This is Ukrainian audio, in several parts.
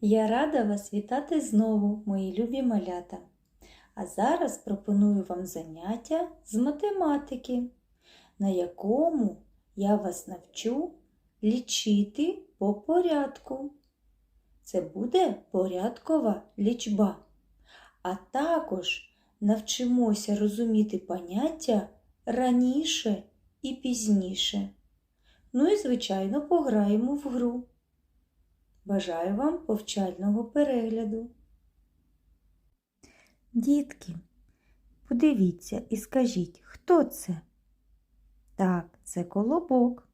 Я рада вас вітати знову, мої любі малята. А зараз пропоную вам заняття з математики, на якому я вас навчу лічити по порядку. Це буде порядкова лічба. А також навчимося розуміти поняття раніше і пізніше. Ну і, звичайно, пограємо в гру. Бажаю вам повчального перегляду. Дітки, подивіться і скажіть, хто це? Так, це колобок.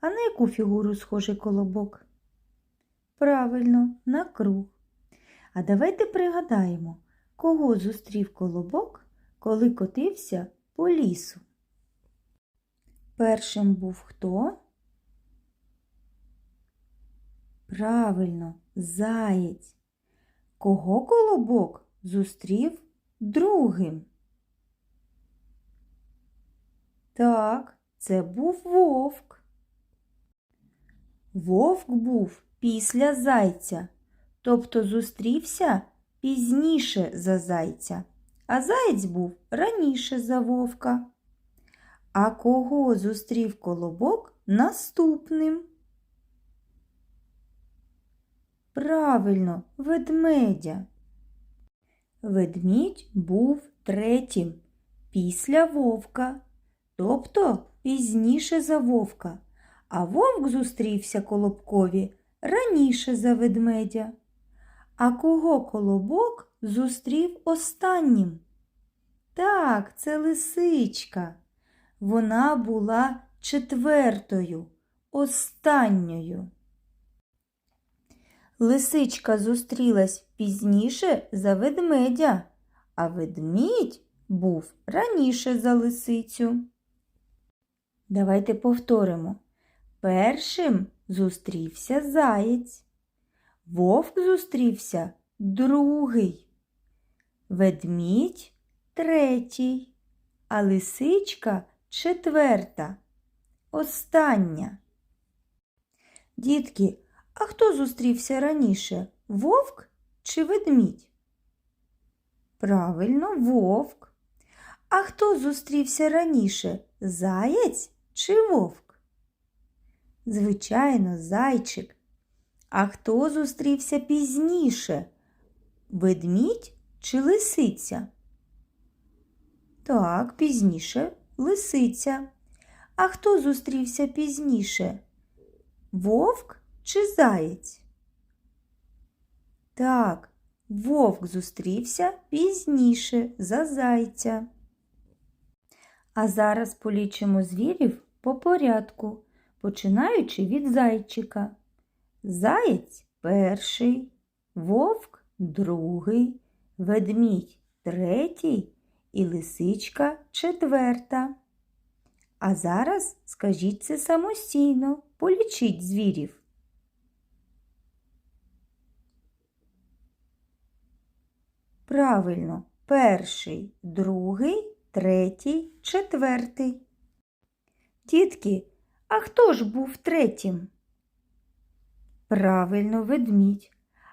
А на яку фігуру схожий колобок? Правильно, на круг. А давайте пригадаємо, кого зустрів колобок, коли котився по лісу. Першим був хто? Правильно, заєць. Кого колобок зустрів другим? Так, це був вовк. Вовк був після зайця, тобто зустрівся пізніше за зайця, а заєць був раніше за вовка. А кого зустрів колобок наступним? Правильно, ведмедя. Ведмідь був третім після вовка, тобто пізніше за вовка, а вовк зустрівся колобкові раніше за ведмедя. А кого колобок зустрів останнім? Так, це лисичка. Вона була четвертою, останньою. Лисичка зустрілась пізніше за ведмедя, а ведмідь був раніше за лисицю. Давайте повторимо. Першим зустрівся заєць. Вовк зустрівся другий. Ведмідь третій, а лисичка четверта. Остання. Дітки, а хто зустрівся раніше? Вовк чи ведмідь? Правильно, вовк. А хто зустрівся раніше? Заєць чи вовк? Звичайно, зайчик. А хто зустрівся пізніше? Ведмідь чи лисиця? Так, пізніше лисиця. А хто зустрівся пізніше? Вовк чи заєць? Так, вовк зустрівся пізніше за зайця. А зараз полічимо звірів по порядку, починаючи від зайчика. Заєць перший, вовк другий, ведмідь третій і лисичка четверта. А зараз скажіть це самостійно, полічіть звірів. Правильно, перший, другий, третій, четвертий. Дітки, а хто ж був третім? Правильно, ведмідь.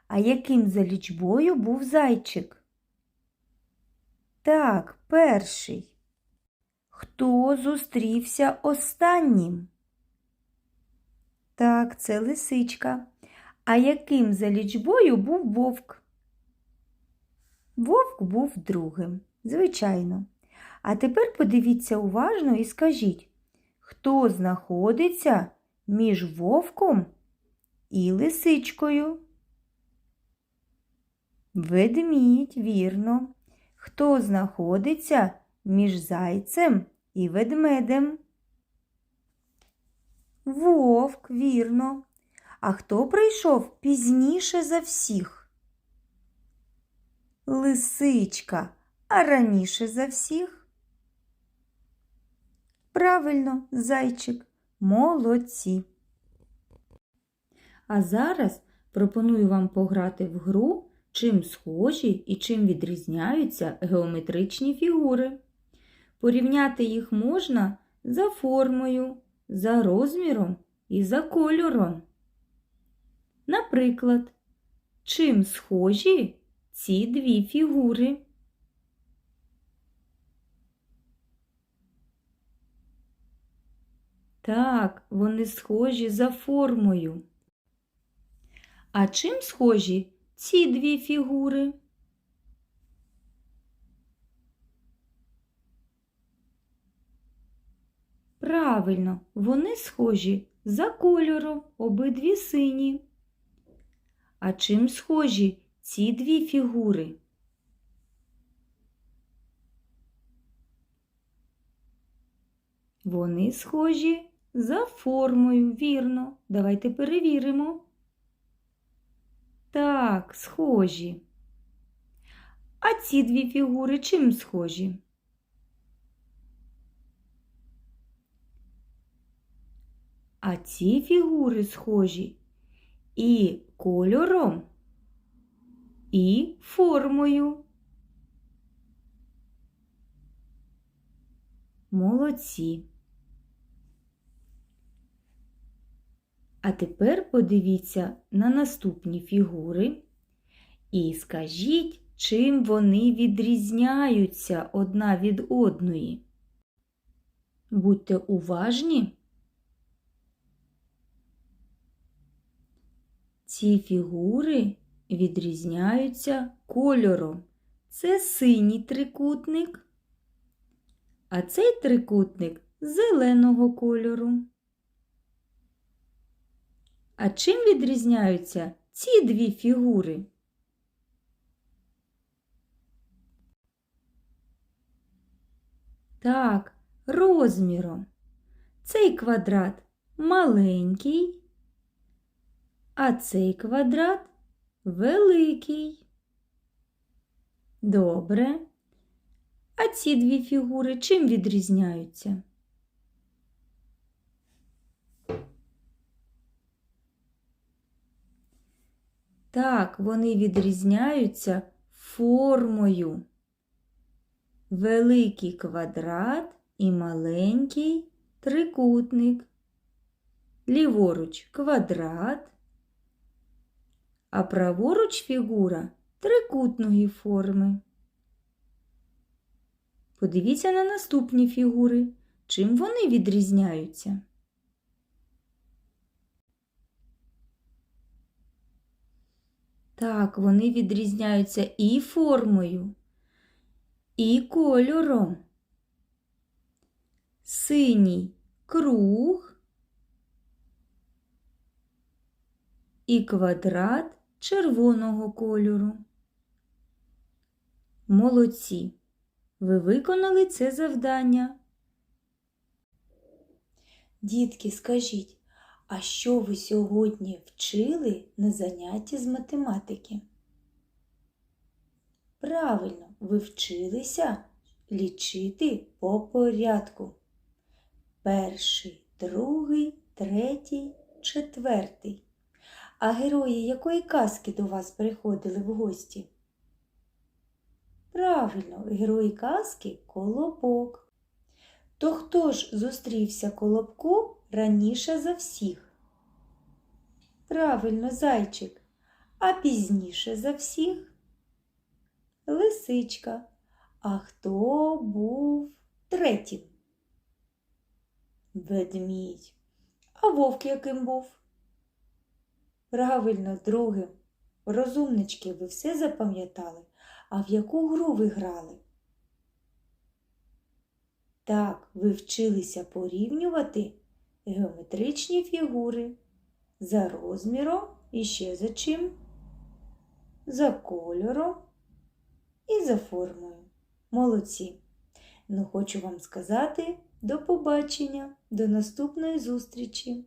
А яким за лічбою був зайчик? Так, перший. Хто зустрівся останнім? Так, це лисичка. А яким за лічбою був вовк? Вовк був другим, звичайно. А тепер подивіться уважно і скажіть, хто знаходиться між вовком і лисичкою? Ведмідь, вірно. Хто знаходиться між зайцем і ведмедем? Вовк, вірно. А хто прийшов пізніше за всіх? Лисичка, а раніше за всіх? Правильно, зайчик, молодці. А зараз пропоную вам пограти в гру, чим схожі і чим відрізняються геометричні фігури. Порівняти їх можна за формою, за розміром і за кольором. Наприклад, чим схожі ці дві фігури? Так, вони схожі за формою. А чим схожі ці дві фігури? Правильно, вони схожі за кольором, обидві сині. А чим схожі ці дві фігури? Вони схожі за формою, вірно. Давайте перевіримо. Так, схожі. А ці дві фігури чим схожі? А ці фігури схожі і кольором, і формою. Молодці. А тепер подивіться на наступні фігури і скажіть, чим вони відрізняються одна від одної. Будьте уважні. Ці фігури відрізняються кольором. Це синій трикутник, а цей трикутник зеленого кольору. А чим відрізняються ці дві фігури? Так, розміром. Цей квадрат маленький, а цей квадрат великий. Добре. А ці дві фігури чим відрізняються? Так, вони відрізняються формою. Великий квадрат і маленький трикутник. Ліворуч квадрат, а праворуч фігура трикутної форми. Подивіться на наступні фігури. Чим вони відрізняються? Так, вони відрізняються і формою, і кольором. Синій круг і квадрат червоного кольору. Молодці! Ви виконали це завдання. Дітки, скажіть, а що ви сьогодні вчили на занятті з математики? Правильно, ви вчилися лічити по порядку. Перший, другий, третій, четвертий. А герої якої казки до вас приходили в гості? Правильно, герої казки колобок. То хто ж зустрівся колобку раніше за всіх? Правильно, зайчик, а пізніше за всіх? Лисичка. А хто був третім? Ведмідь. А вовк яким був? Правильно, другим. Розумнички, ви все запам'ятали? А в яку гру ви грали? Так, ви вчилися порівнювати геометричні фігури за розміром і ще за чим? За кольором і за формою. Молодці! Ну, хочу вам сказати до побачення, до наступної зустрічі!